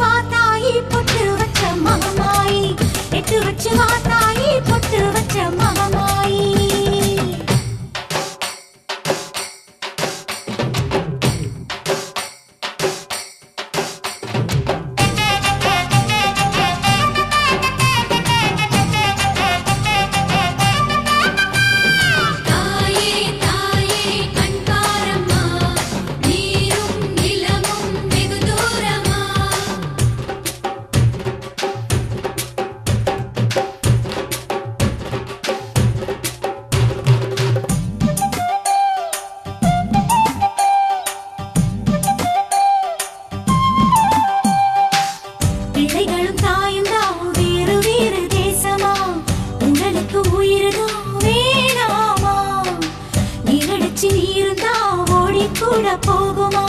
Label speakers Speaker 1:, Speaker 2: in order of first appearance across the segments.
Speaker 1: vuota போகுமா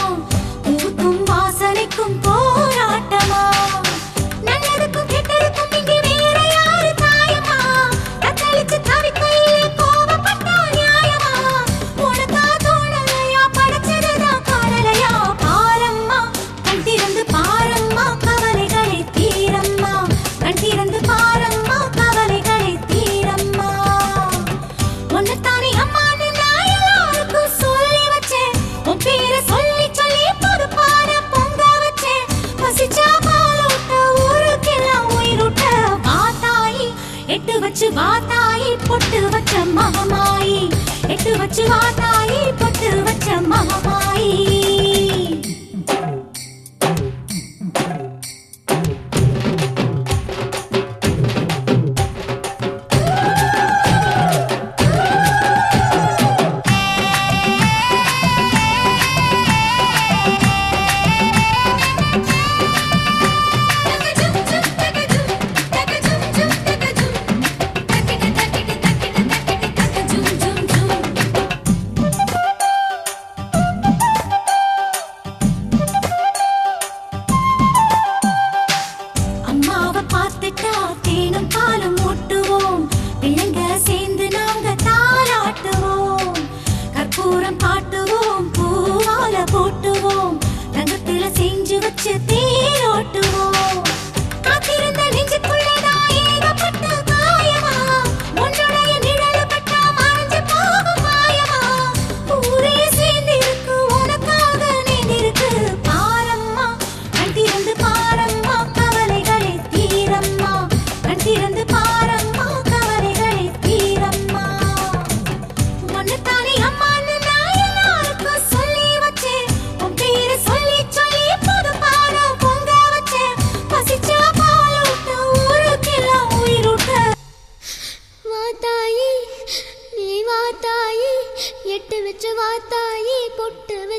Speaker 1: தாயி பொட்டு வச்ச மகமாயி. எட்டு வச்சு வா பொட்டு வச்ச மகமாயி.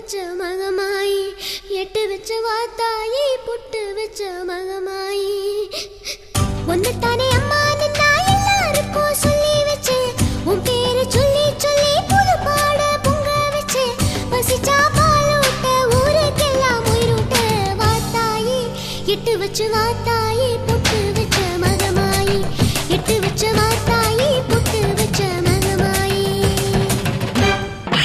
Speaker 1: வச்ச
Speaker 2: மகமாயி எட்டு வச்ச வாத்தாயி புட்டு வச்ச மகமாயி. ஒன்னுத்தானே அம்மா நின்னா எல்லாருக்கும் சொல்லி வச்சு உன் பேரை சொல்லி சொல்லி புது பாட பொங்க வச்சு பசிச்சா பாலூட்ட ஊருக்கெல்லாம் உயிரூட்ட வாத்தாயி எட்டு வச்சு வாத்தாயி புட்டு